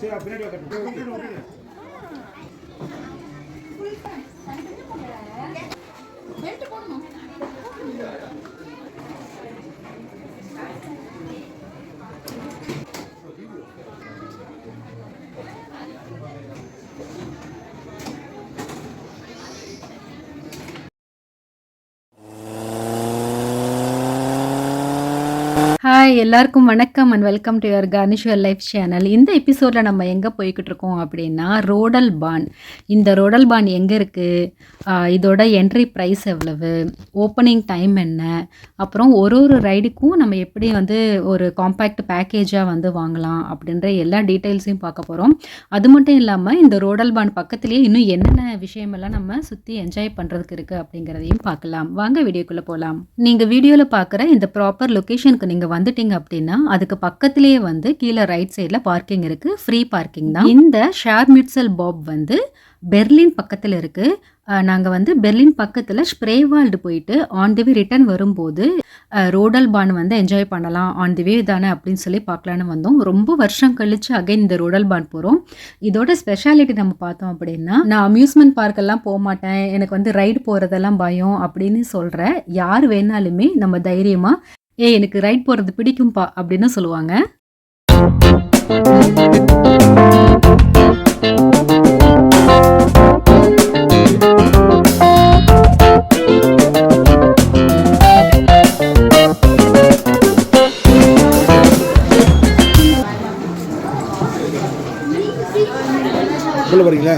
சரி பின்னாடி ஹாய் எல்லாருக்கும் வணக்கம் அண்ட் வெல்கம் டு யுவர் கார்னிஷுவல் லைஃப் சேனல் இந்த எபிசோடில் நம்ம எங்கே போய்கிட்டு இருக்கோம் அப்படின்னா ரோடல் பான் இந்த ரோடல் பான் எங்கே இருக்குது இதோட என்ட்ரி ப்ரைஸ் எவ்வளவு? ஓப்பனிங் டைம் என்ன? அப்புறம் ஒரு ஒரு ரைடுக்கும் நம்ம எப்படி வந்து ஒரு காம்பேக்ட் பேக்கேஜாக வந்து வாங்கலாம் அப்படின்ற எல்லா டீட்டெயில்ஸையும் பார்க்க போகிறோம் அது மட்டும் இல்லாமல் இந்த ரோடல் பான் பக்கத்துலேயே இன்னும் என்னென்ன விஷயமெல்லாம் நம்ம சுற்றி என்ஜாய் பண்ணுறதுக்கு இருக்குது அப்படிங்கிறதையும் பார்க்கலாம். வாங்க வீடியோக்குள்ளே போகலாம் நீங்கள் வீடியோவில் பார்க்குற இந்த ப்ராப்பர் லொக்கேஷனுக்கு நீங்கள் வந்துட்டீங்க அப்படின்னா அதுக்கு பக்கத்துலேயே வந்து கீழே ரைட் சைடில் பார்க்கிங் இருக்குது ஃப்ரீ பார்க்கிங் தான். இந்த ஷேர் மிட்சல் பாப் வந்து பெர்லின் பக்கத்தில் இருக்குது நாங்கள் வந்து பெர்லின் பக்கத்தில் ஸ்ப்ரேவால்டு போயிட்டு ஆன் தி வே ரிட்டர்ன் வரும்போது ரோடல் பான் வந்து என்ஜாய் பண்ணலாம். ஆன் தி வே தானே அப்படின்னு சொல்லி பார்க்கலான்னு வந்தோம். ரொம்ப வருஷம் கழிச்சு அகைன் இந்த ரோடல் பான் போகிறோம் இதோட ஸ்பெஷாலிட்டி நம்ம பார்த்தோம் அப்படின்னா நான் அம்யூஸ்மெண்ட் பார்க்கெல்லாம் போக மாட்டேன். எனக்கு வந்து ரைடு போகிறதெல்லாம் பயம் அப்படின்னு சொல்கிற யார் வேணாலுமே நம்ம தைரியமாக ஏ எனக்கு ரைட் போகிறது பிடிக்கும்பா அப்படின்னு சொல்லுவாங்க. சொல்ல போறீங்களா?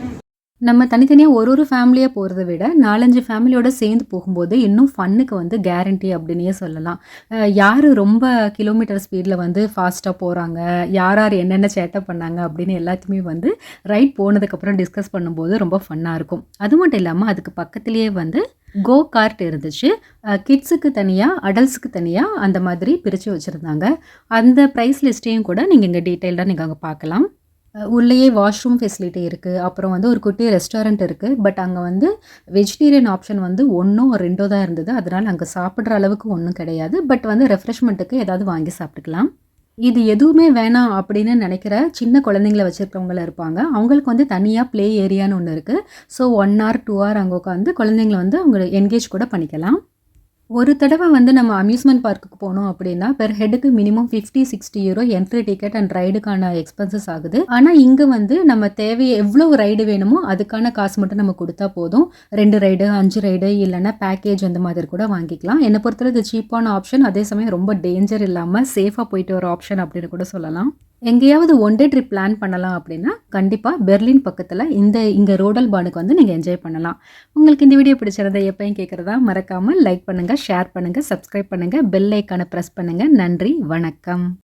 நம்ம தனித்தனியாக ஒரு ஒரு ஃபேமிலியாக போகிறத விட நாலஞ்சு ஃபேமிலியோட சேர்ந்து போகும்போது இன்னும் ஃபன்னுக்கு வந்து கேரண்டி அப்படின்னே சொல்லலாம். யார் ரொம்ப கிலோமீட்டர் ஸ்பீடில் வந்து ஃபாஸ்ட்டாக போகிறாங்க யார் யார் என்னென்ன சேட்டை பண்ணாங்க அப்படின்னு எல்லாத்தையுமே வந்து ரைட் போனதுக்கப்புறம் டிஸ்கஸ் பண்ணும்போது ரொம்ப ஃபன்னாக இருக்கும். அது மட்டும் இல்லாமல் அதுக்கு பக்கத்துலேயே வந்து கோ கார்ட் இருந்துச்சு கிட்ஸுக்கு தனியாக அடல்ட்ஸுக்கு தனியாக அந்த மாதிரி பிரித்து வச்சுருந்தாங்க. அந்த ப்ரைஸ் லிஸ்ட்டையும் கூட நீங்கள் இங்கே டீட்டெயில்டாக நீங்கள் அங்கே பார்க்கலாம். உள்ளேயே வாஷ்ரூம் ஃபெசிலிட்டி இருக்குது அப்புறம் வந்து ஒரு குட்டி ரெஸ்டாரண்ட் இருக்குது பட் அங்கே வந்து வெஜிடேரியன் ஆப்ஷன் வந்து ஒன்றோ ரெண்டோ தான் இருந்தது. அதனால் அங்கே சாப்பிட்ற அளவுக்கு ஒன்றும் கிடையாது. பட் வந்து ரெஃப்ரெஷ்மெண்ட்டுக்கு ஏதாவது வாங்கி சாப்பிட்டுக்கலாம். இது எதுவுமே வேணாம் அப்படின்னு நினைக்கிற சின்ன குழந்தைங்கள வச்சுருக்கவங்கள இருப்பாங்க. அவங்களுக்கு வந்து தனியாக ப்ளே ஏரியான்னு ஒன்று இருக்குது so one hour two hour அங்கே உட்காந்து குழந்தைங்கள வந்து அவங்க என்கேஜ் கூட பண்ணிக்கலாம். ஒரு தடவை வந்து நம்ம அம்யூஸ்மெண்ட் பார்க்குக்கு போனோம் அப்படின்னா per ஹெட்டுக்கு minimum fifty sixty euro entry ticket and ரைடுக்கான expenses ஆகுது. ஆனால் இங்கே வந்து நம்ம தேவையை எவ்வளோ ரைடு வேணுமோ அதுக்கான காசு மட்டும் நம்ம கொடுத்தா போதும். ரெண்டு ரைடு அஞ்சு ரைடு இல்லைன்னா பேக்கேஜ் அந்த மாதிரி கூட வாங்கிக்கலாம். என்னை பொறுத்தவரை இது சீப்பான ஆப்ஷன் அதே சமயம் ரொம்ப டேஞ்சர் இல்லாமல் சேஃபாக போயிட்டு வர ஆப்ஷன் அப்படின்னு கூட சொல்லலாம். எங்கேயாவது ஒன் டே ட்ரிப் பிளான் பண்ணலாம் அப்படின்னா கண்டிப்பாக பெர்லின் பக்கத்தில் இந்த இங்கே ரோடல் பானுக்கு வந்து நீங்கள் என்ஜாய் பண்ணலாம். உங்களுக்கு இந்த வீடியோ பிடிச்சிருந்தா எப்பயும் கேட்குறதா மறக்காமல் லைக் பண்ணுங்கள் ஷேர் பண்ணுங்கள் சப்ஸ்கிரைப் பண்ணுங்கள் பெல் ஐக்கானை ப்ரெஸ் பண்ணுங்கள் நன்றி வணக்கம்.